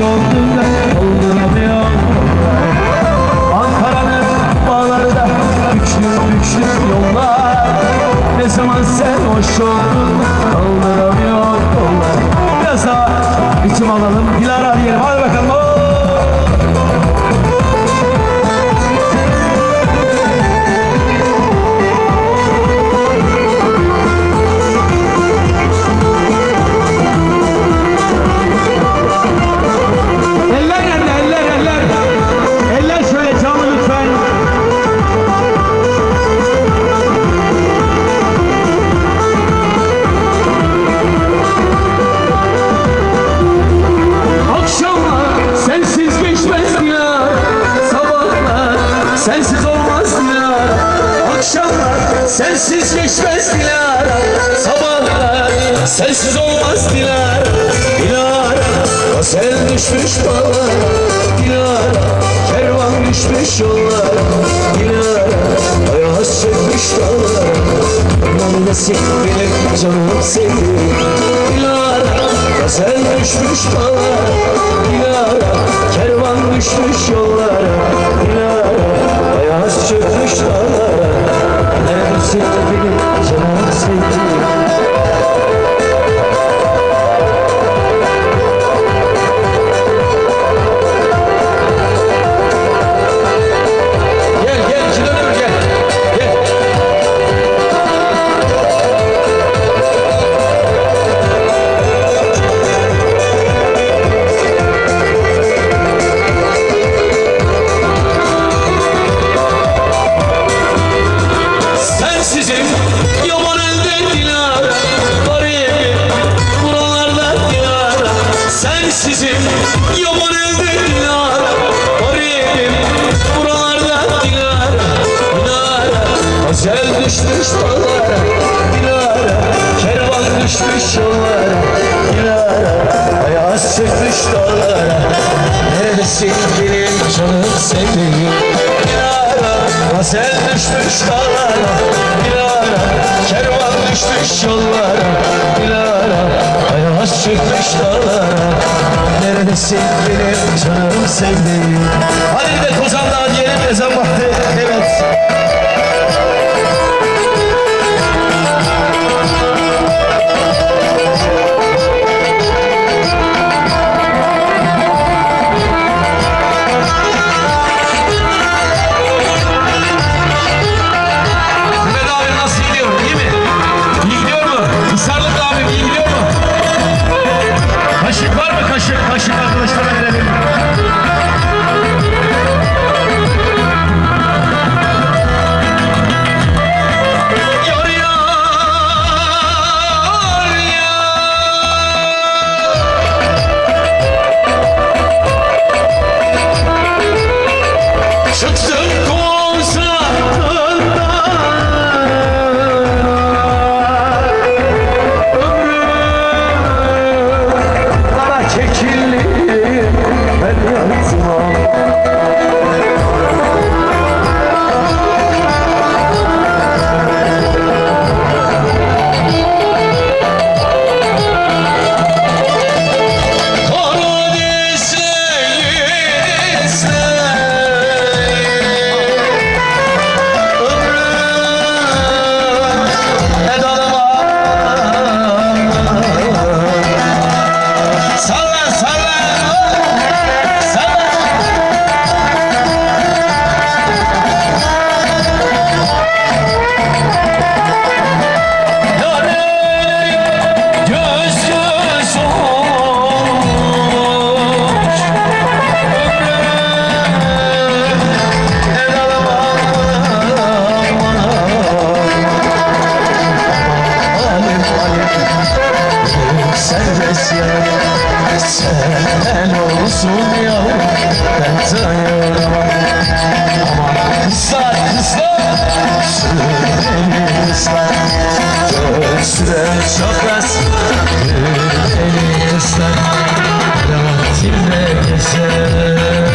Ateş oldun da dolduramıyor Ankara'nın bağlarında güçlü güçlü yollar. Ne zaman sen hoş oldun dolduramıyor yollar. Biraz daha içim alalım. Dilara sensiz olmaz ya Akşamlar sensiz geçmez ya Sabahlar sensiz olmaz Dilara Dilara Gazel düşmüş bana Dilara Kervan düşmüş yollara Dilara Ayağız çökmüş dağlara Neredesin benim canım sevdiğim Dilara Gazel düşmüş bana Dilara Sensizim yaman elde dilara Garibim buralarda dilara Dilara Gazel düşmüş dağlara Dilara Kervan düşmüş yollara Dilara Ayaz çıkmış dağlara Neredesin benim canım sevdiğim? Dilara Gazel düşmüş dağlara Dilara Kervan düşmüş yollara Dilara Ayaz çıkmış dağlara Neredesin benim canım sevdiğim? Hadi bir de Kozan Dağı diyelim ezan Ya Ben dayanamam Aman kızlar kızlar Süreni ıslar Göğsüne çok az Beni ıslar Rahmetimle keser